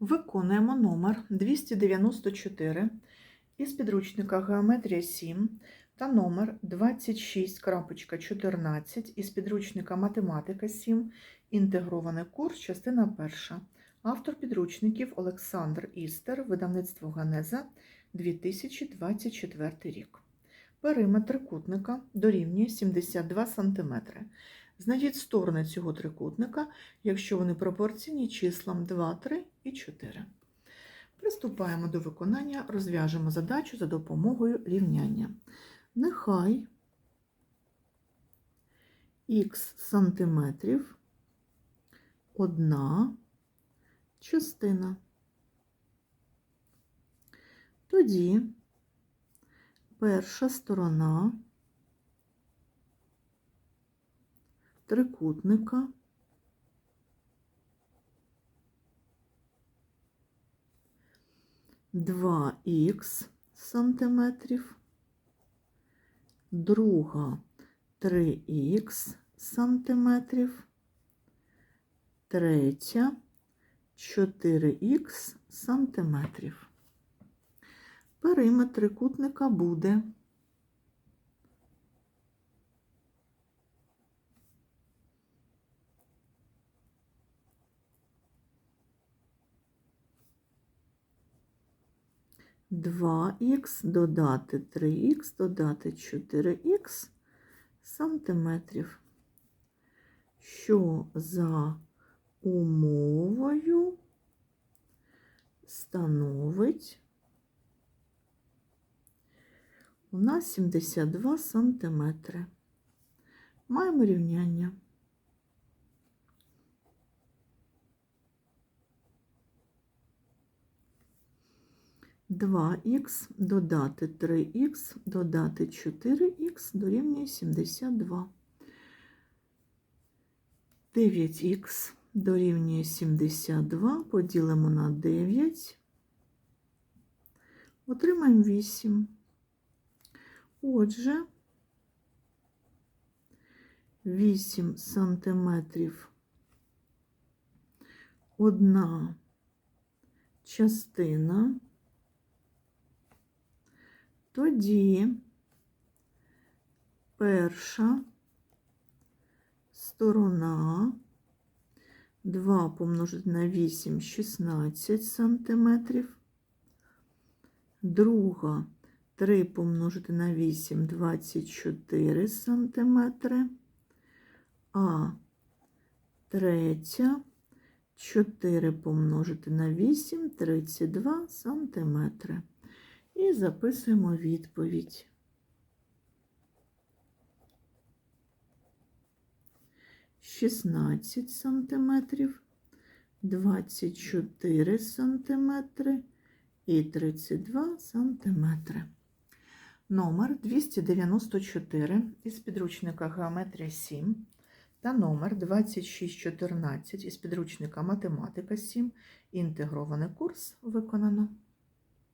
Виконуємо номер 294 із підручника Геометрія 7 та номер 26.14 із підручника Математика 7. Інтегрований курс, частина 1. Автор підручників Олександр Істер, видавництво Ганеза 2024 рік. Периметр трикутника дорівнює 72 см. Знайдіть сторони цього трикутника, якщо вони пропорційні числам 2, 3 і 4. Приступаємо до виконання, розв'яжемо задачу за допомогою рівняння. Нехай х сантиметрів одна частина. Тоді перша сторона трикутника. Два х сантиметрів, друга 3х сантиметрів, третя 4х сантиметрів. Периметр трикутника буде Два х додати 3х додати 4х сантиметрів, що за умовою становить у нас 72 сантиметри. Маємо рівняння. Два х додати 3х додати 4х дорівнює 72. 9х дорівнює 72, поділимо на 9, отримаємо 8. Отже, 8 сантиметрів одна частина, тоді перша сторона 2 помножити на 8 16 сантиметрів, друга 3 помножити на 8 24 сантиметри, а третя 4 помножити на 8 32 сантиметри. І записуємо відповідь. Шістнадцять сантиметрів, двадцять чотири сантиметри і тридцять два сантиметри. Номер 294 із підручника Геометрія 7 та номер 2614 із підручника Математика 7. Інтегрований курс виконано.